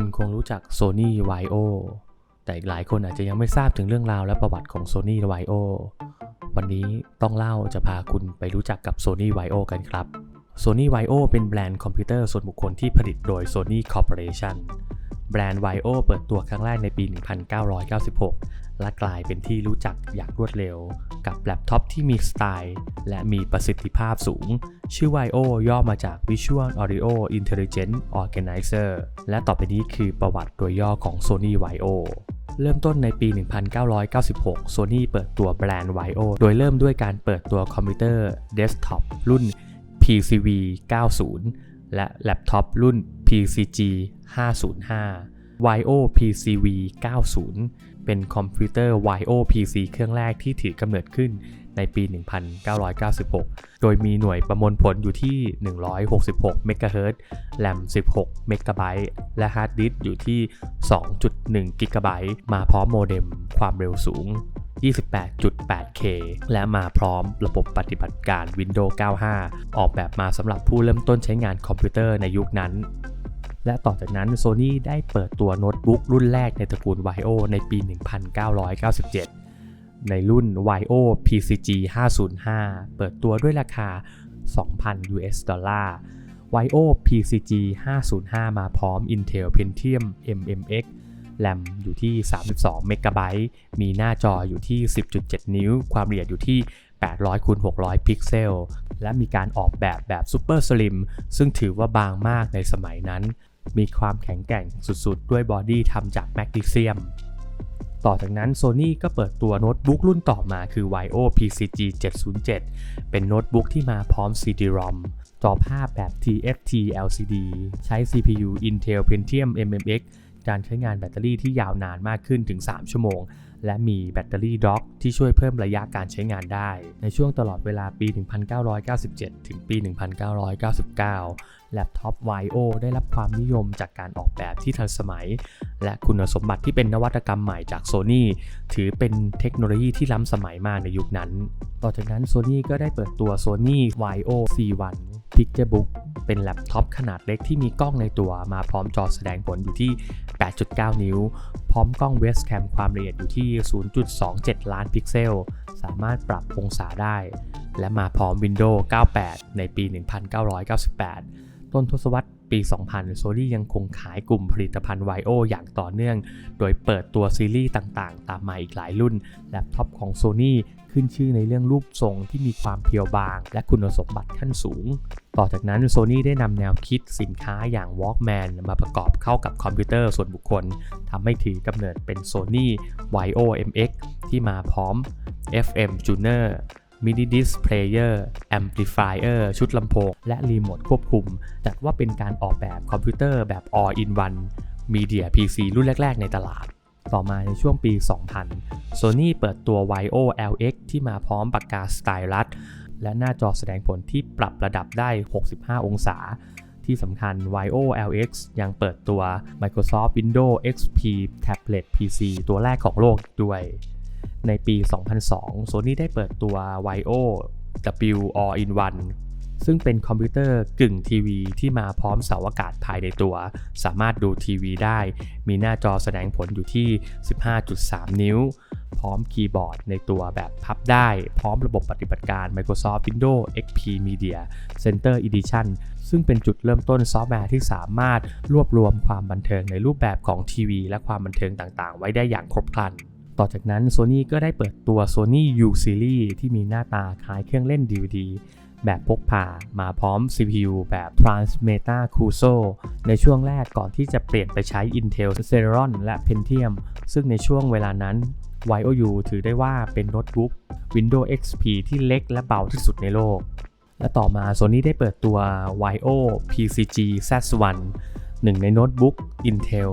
คุณคงรู้จัก Sony Vaio แต่อีกหลายคนอาจจะยังไม่ทราบถึงเรื่องราวและประวัติของ Sony Vaio วันนี้ต้องเล่าจะพาคุณไปรู้จักกับ Sony Vaio กันครับ Sony Vaio เป็นแบรนด์คอมพิวเตอร์ส่วนบุคคลที่ผลิตโดย Sony Corporation แบรนด์ Vaio เปิดตัวครั้งแรกในปี 1996 และกลายเป็นที่รู้จักอย่างรวดเร็ว กับแล็ปท็อปที่มีสไตล์ และมีประสิทธิภาพสูง ชื่อ VIO ย่อมาจาก Visual Audio Intelligent Organizer และต่อไปนี้คือประวัติโดยย่อของ Sony VIO เริ่มต้นในปี 1996 Sony เปิดตัวแบรนด์ VIO โดยเริ่มด้วยการเปิดตัวคอมพิวเตอร์เดสก์ท็อปรุ่น PCV 90 และแล็ปท็อปรุ่น PCG 505 VIO PCV 90 เป็นคอมพิวเตอร์ VIO PC เครื่องแรกที่ถือกำเนิดขึ้นในปี 1996 โดยมีหน่วยประมวลผลอยู่ที่ 166 เมกะเฮิรตซ์แรม 16 เมกะไบต์ และฮาร์ดดิสก์อยู่ที่ 2.1 กิกะไบต์ มาพร้อมโมเด็มความเร็วสูง 28.8K และมาพร้อมระบบปฏิบัติการ Windows 95 ออกแบบมาสำหรับผู้เริ่มต้นใช้งานคอมพิวเตอร์ในยุคนั้น และต่อจากนั้น Sony ได้เปิดตัวโน้ตบุ๊กรุ่นแรกในตระกูล VAIO ในปี 1997 ในรุ่น VAIO PCG 505 เปิดตัวด้วยราคา 2,000 US ดอลลาร์ VAIO PCG 505 มาพร้อม Intel Pentium MMX แรมอยู่ที่ 32 เมกะไบต์ มีหน้าจออยู่ที่ 10.7 นิ้ว ความละเอียดอยู่ที่ 800คูณ600 พิกเซล และมีการออกแบบแบบ Super Slim ซึ่งถือว่าบางมากในสมัยนั้น มีความแข็งแกร่งสุดๆ ด้วยบอดี้ทำจากแมกนีเซียม ต่อจากนั้น Sony ก็เปิดตัวโน้ตบุ๊กรุ่นต่อมาคือ VIO PCG 707 เป็นโน้ตบุ๊กที่มาพร้อม CD-ROM จอภาพแบบ TFT LCD ใช้ CPU Intel Pentium MMX การใช้งานแบตเตอรี่ที่ยาวนานมากขึ้นถึง 3 ชั่วโมง และมีแบตเตอรี่ด็อกที่ช่วยเพิ่มระยะการใช้งานได้ ในช่วงตลอดเวลาปี 1997 ถึงปี 1999 แล็ปท็อป VAIO ได้รับความนิยมจากการออกแบบที่ทันสมัย และคุณสมบัติที่เป็นนวัตกรรมใหม่จาก Sony ถือเป็นเทคโนโลยีที่ล้ำสมัยมากในยุคนั้น ต่อจากนั้น Sony ก็ได้เปิดตัว Sony VAIO C1 Picturebook เป็นแล็ปท็อปขนาดเล็กที่มีกล้องในตัวมาพร้อมจอแสดงผลอยู่ที่ 8.9 นิ้ว พร้อมกล้องเวสแคมความละเอียดอยู่ที่ 0.27 ล้านพิกเซล สามารถปรับองศาได้ และมาพร้อม Windows 98 ในปี 1998 ต้นทศวรรษปี 2000 Sony ยังคงขายกลุ่มผลิตภัณฑ์ VAIO อย่างต่อเนื่อง โดยเปิดตัวซีรีส์ต่างๆ ตามมาอีกหลายรุ่น แล็ปท็อปของ Sony ขึ้นชื่อในเรื่องรูปทรงที่มีความเพียวบาง และคุณสมบัติขั้นสูง ต่อจากนั้น Sony ได้นำแนวคิดสินค้าอย่าง Walkman มาประกอบเข้ากับคอมพิวเตอร์ส่วนบุคคลทำให้ถือกำเนิดเป็น Sony VIO MX ที่มาพร้อม FM Tuner Mini Disc Player Amplifier ชุดลำโพง และรีโมทควบคุม จัดว่าเป็นการออกแบบคอมพิวเตอร์แบบ All in One Media PC รุ่นแรก ๆ ในตลาด ต่อมาในช่วงปี 2000 Sony เปิดตัว VIO LX ที่มาพร้อมปากกาสไตลัสและหน้าจอแสดงผลที่ปรับระดับได้ 65 องศา ที่สำคัญ VIO LX ยังเปิดตัว Microsoft Windows XP Tablet PC ตัวแรกของโลกด้วย ในปี 2002 Sony ได้เปิดตัว VAIO W All in One ซึ่งเป็นคอมพิวเตอร์กึ่งทีวีที่มาพร้อมเสาอากาศภายในตัว สามารถดูทีวีได้ มีหน้าจอแสดงผลอยู่ที่ 15.3 นิ้ว พร้อมคีย์บอร์ดในตัวแบบพับได้ พร้อมระบบปฏิบัติการ Microsoft Windows XP Media Center Edition ซึ่งเป็นจุดเริ่มต้นซอฟต์แวร์ที่สามารถรวบรวมความบันเทิงในรูปแบบของทีวี และความบันเทิงต่างๆ ไว้ได้อย่างครบครัน ต่อจากนั้น Sony ก็ได้เปิดตัว Sony U Series ที่มีหน้าตาคล้ายเครื่องเล่น DVD แบบพกพามาพร้อม CPU แบบ Transmeta Cruzo ในช่วงแรกก่อนที่จะเปลี่ยนไปใช้ Intel Celeron และ Pentium ซึ่งในช่วงเวลานั้น VAIO ถือได้ว่าเป็นโน้ตบุ๊ก Windows XP ที่เล็กและเบาที่สุดในโลก และต่อมา Sony ได้เปิดตัว VAIO PCG Z1 หนึ่งในโน้ตบุ๊ก Intel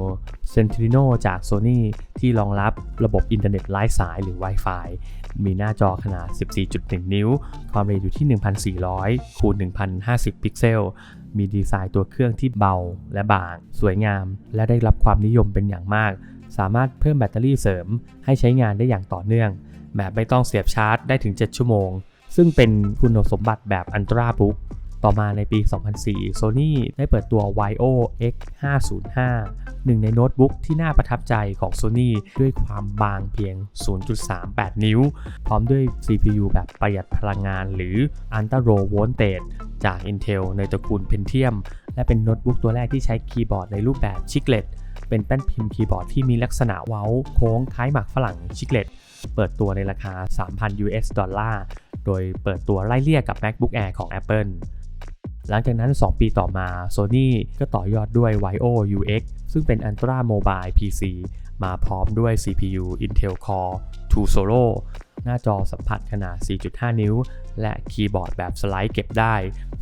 Centrino จาก Sony ที่รองรับระบบอินเทอร์เน็ตไร้สายหรือ Wi-Fi มีหน้าจอขนาด 14.1 นิ้ว ความเร็วอยู่ที่ 1,400 คูณ 1,050 พิกเซล มีดีไซน์ตัวเครื่องที่เบาและบาง สวยงาม และได้รับความนิยมเป็นอย่างมาก สามารถเพิ่มแบตเตอรี่เสริม ให้ใช้งานได้อย่างต่อเนื่อง แบบไม่ต้องเสียบชาร์จได้ถึง 7 ชั่วโมง ซึ่งเป็นคุณสมบัติแบบอันตราบุ๊ก ต่อมาในปี 2004 Sony ได้เปิดตัว Vaio X505 หนึ่งในโน้ตบุ๊กที่น่าประทับใจของ Sony ด้วยความบางเพียง 0.38 นิ้ว พร้อมด้วย CPU แบบประหยัดพลังงานหรือ Ultra Low Voltage จาก Intel ในตระกูล Pentium และเป็นโน้ตบุ๊กตัวแรกที่ใช้คีย์บอร์ดในรูปแบบชิกเลตเป็นแป้นพิมพ์คีย์บอร์ดที่มีลักษณะเว้าโค้งคล้ายหมากฝรั่งชิกเลตเปิดตัวในราคา 3,000 US ดอลลาร์ โดยเปิดตัวไล่เลี่ยกับ MacBook Air ของ Apple หลังจากนั้น 2 ปีต่อมา Sony ก็ต่อยอดด้วย Vaio UX ซึ่งเป็น Ultra Mobile PC มาพร้อมด้วย CPU Intel Core 2 Solo หน้าจอสัมผัสขนาด 4.5 นิ้ว และคีย์บอร์ดแบบสไลด์เก็บได้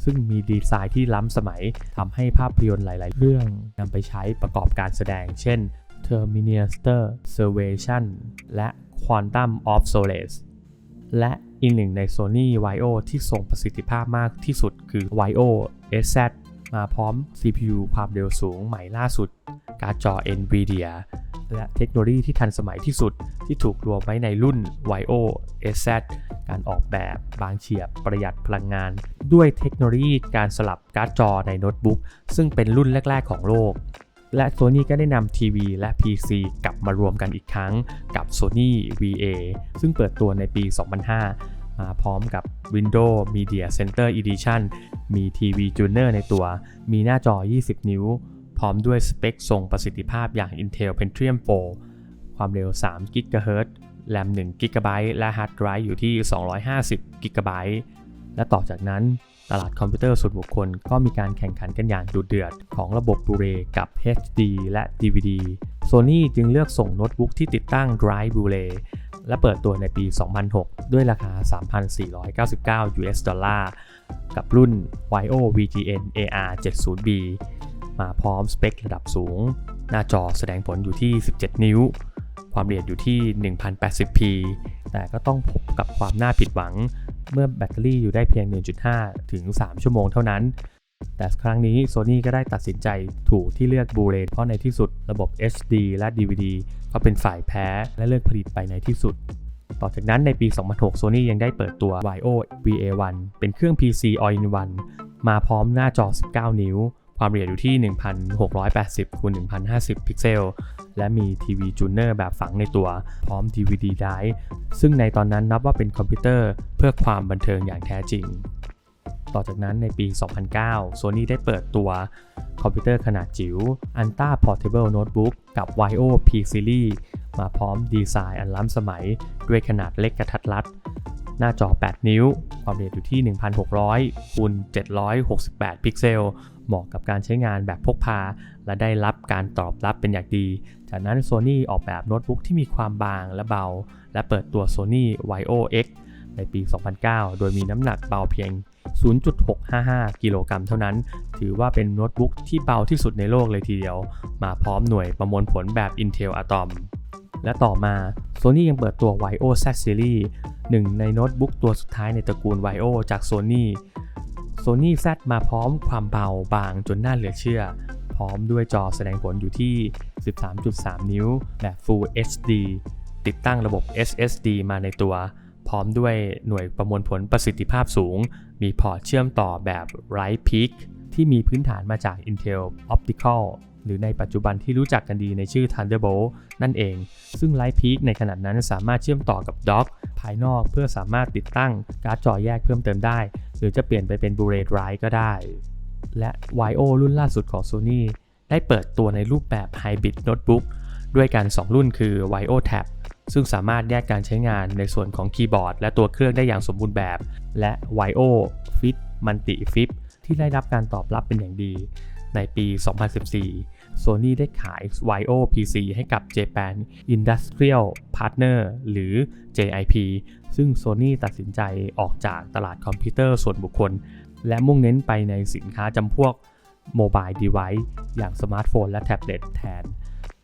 ซึ่งมีดีไซน์ที่ล้ำสมัยทำให้ภาพยนตร์หลาย ๆ เรื่องนำไปใช้ประกอบการแสดง เช่น Terminator Salvation และ Quantum of Solace และอีกหนึ่งใน Sony Vaio ที่ทรงประสิทธิภาพมากที่สุดคือ Vaio SZ มาพร้อม CPU ความเร็วสูงใหม่ล่าสุด การ์ดจอ NVIDIA และเทคโนโลยีที่ทันสมัยที่สุดที่ถูกรวมไว้ในรุ่น Vaio SZ การออกแบบบางเฉียบประหยัดพลังงาน ด้วยเทคโนโลยีการสลับการ์ดจอในโน้ตบุ๊กซึ่งเป็นรุ่นแรก ๆ ของโลก และ Sony ก็ได้นำทีวีและ PC กลับมารวมกันอีกครั้งกับ Sony VA ซึ่งเปิดตัวในปี 2005 มาพร้อมกับ Windows Media Center Edition มีทีวีจูเนอร์ในตัว มีหน้าจอ 20 นิ้ว พร้อมด้วยสเปคทรงประสิทธิภาพอย่าง Intel Pentium 4 ความเร็ว 3 GHz แรม1 GB และฮาร์ดไดรฟ์อยู่ที่ 250 GB และต่อจากนั้น ตลาดคอมพิวเตอร์ส่วนบุคคลก็มีการแข่งขันกันอย่างดุเดือด ของระบบ Blu-ray กับ HD และ DVD Sony จึงเลือกส่งโน้ตบุ๊กที่ติดตั้ง Drive Blu-ray และเปิดตัวในปี 2006 ด้วยราคา 3,499 US ดอลลาร์ กับรุ่น Vio VGN AR 70B มาพร้อมสเปคระดับสูง หน้าจอแสดงผลอยู่ที่ 17 นิ้ว ความละเอียดอยู่ที่ 1080p แต่ก็ต้องพบกับความน่าผิดหวัง เมื่อแบตเตอรี่อยู่ได้เพียง 1.5 ถึง 3 ชั่วโมงเท่านั้น แต่ครั้งนี้ Sony ก็ได้ตัดสินใจถูกที่เลือก Blu-ray เพราะในที่สุดระบบ HD และ DVD ก็เป็นฝ่ายแพ้และเลิกผลิตไปในที่สุด ต่อจากนั้นในปี 2006 Sony ยังได้เปิดตัว VIO VA1 เป็นเครื่อง PC All-in-One มาพร้อมหน้าจอ 19 นิ้ว ความละเอียดอยู่ที่ 1680คูณ1050 พิกเซล และมีทีวีจูเนอร์แบบฝังในตัว พร้อม DVD drive ซึ่งในตอนนั้นนับว่าเป็นคอมพิวเตอร์เพื่อความบันเทิงอย่างแท้จริง ต่อจากนั้นในปี 2009 Sony ได้เปิดตัวคอมพิวเตอร์ขนาดจิ๋ว Anta Portable Notebook กับ Vaio P Series มาพร้อมดีไซน์อันล้ำสมัยด้วยขนาดเล็กกระทัดรัด หน้าจอ 8 นิ้ว ความละเอียดอยู่ที่ 1,600คูณ768 พิกเซล เหมาะกับการใช้งานแบบพกพา และได้รับการตอบรับเป็นอย่างดี จากนั้น Sony ออกแบบโน้ตบุ๊กที่มีความบางและเบา และเปิดตัว Sony Vaio X ในปี 2009 โดยมีน้ำหนักเบาเพียง 0.655 กิโลกรัมเท่านั้น ถือว่าเป็นโน้ตบุ๊กที่เบาที่สุดในโลกเลยทีเดียว มาพร้อมหน่วยประมวลผลแบบ Intel Atom และต่อมา Sony ยังเปิดตัว Vaio Z Series หนึ่งในโน้ตบุ๊กตัวสุดท้ายในตระกูล Vaio จาก Sony Sony Z มาพร้อมความเบาบางจนน่าเหลือเชื่อ พร้อมด้วยจอแสดงผลอยู่ที่ 13.3 นิ้วแบบ Full HD ติดตั้งระบบ SSD มาในตัว พร้อมด้วยหน่วยประมวลผลประสิทธิภาพสูง มีพอร์ตเชื่อมต่อแบบ Write Peak ที่มีพื้นฐานมาจาก Intel Optical หรือในปัจจุบันที่รู้จักกันดีในชื่อ Thunderbolt นั่นเอง ซึ่ง Light Peak ในขนาดนั้นสามารถเชื่อมต่อกับ Dock ภายนอกเพื่อสามารถติดตั้งการ์ดจอแยกเพิ่มเติมได้ หรือจะเปลี่ยนไปเป็น Blu-ray Drive ก็ได้ และ Vaio รุ่นล่าสุดของ Sony ได้เปิดตัวในรูปแบบ Hybrid Notebook ด้วยกัน 2 รุ่นคือ Vaio Tab ซึ่งสามารถแยกการใช้งานในส่วนของคีย์บอร์ด และตัวเครื่องได้อย่างสมบูรณ์แบบ และ Vaio Fit Multi Flip ที่ได้รับการตอบรับเป็นอย่างดีในปี 2014 Sony ได้ขาย Vaio PC ให้กับ Japan Industrial Partner หรือ JIP ซึ่ง Sony ตัดสินใจออกจากตลาดคอมพิวเตอร์ส่วนบุคคล และมุ่งเน้นไปในสินค้าจำพวก Mobile Device อย่างสมาร์ทโฟนและแท็บเล็ตแทน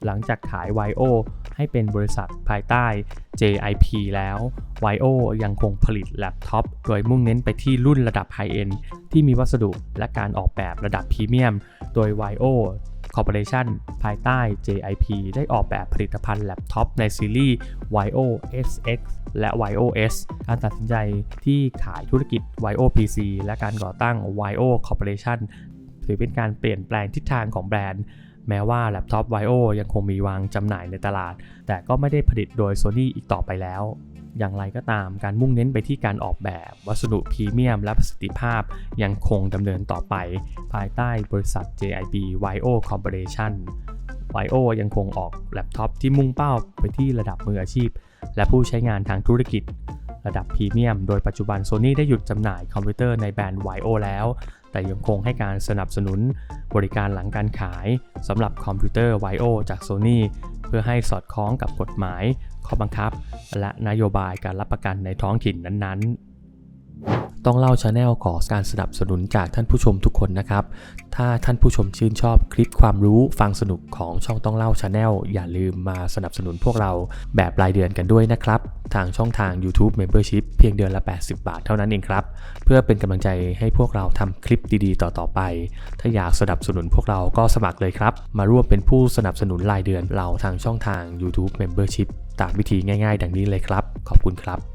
หลังจากขาย Vaio ให้เป็นบริษัทภายใต้ JIP แล้ว Vaio ยังคงผลิตแล็ปท็อป โดยมุ่งเน้นไปที่รุ่นระดับไฮเอนที่มีวัสดุและการออกแบบระดับพรีเมียม โดย Vaio Corporation ภายใต้ JIP ได้ออกแบบผลิตภัณฑ์แล็ปท็อปในซีรีส์ Vaio SX และ YOS การตัดสินใจที่ขายธุรกิจ YO PC และการก่อตั้ง YO Corporation ถือเป็นการเปลี่ยนแปลงทิศทางของแบรนด์แม้ว่าแล็ปท็อป YO ยังคงมีวางจำหน่ายในตลาด แต่ก็ไม่ได้ผลิตโดย Sony อีกต่อไปแล้ว อย่างไรก็ตามการมุ่งเน้นไปที่การออกแบบวัสดุพรีเมียมและประสิทธิภาพยังคงดำเนินต่อไป ภายใต้บริษัท JIB YO Corporation YO ยังคงออกแล็ปท็อปที่มุ่งเป้าไปที่ระดับมืออาชีพ และผู้ใช้งานทางธุรกิจ ระดับพรีเมียม โดยปัจจุบัน Sony ได้หยุดจำหน่ายคอมพิวเตอร์ในแบรนด์ YO แล้ว แต่ยังคงให้การสนับสนุนบริการหลังการขายสำหรับคอมพิวเตอร์ YO จาก Sony เพื่อให้สอดคล้องกับกฎหมาย ข้อบังคับ และนโยบายการรับประกันในท้องถิ่นนั้นๆ ต้องเล่าชาแนลขอการสนับสนุนจากท่านผู้ชมทุกคนนะครับ ถ้าท่านผู้ชมชื่นชอบคลิปความรู้ฟังสนุกของช่องต้องเล่าชาแนลอย่าลืมมาสนับสนุนพวกเราแบบรายเดือนกันด้วยนะครับ ทางช่องทาง YouTube Membership เพียงเดือนละ 80 บาทเท่านั้นเองครับ เพื่อเป็นกำลังใจให้พวกเราทำคลิปดีๆ ต่อๆไป ถ้าอยากสนับสนุนพวกเราก็สมัครเลยครับ มาร่วมเป็นผู้สนับสนุนรายเดือนเราทางช่องทาง YouTube Membership ตามวิธีง่าย ๆ ดังนี้เลยครับ ขอบคุณครับ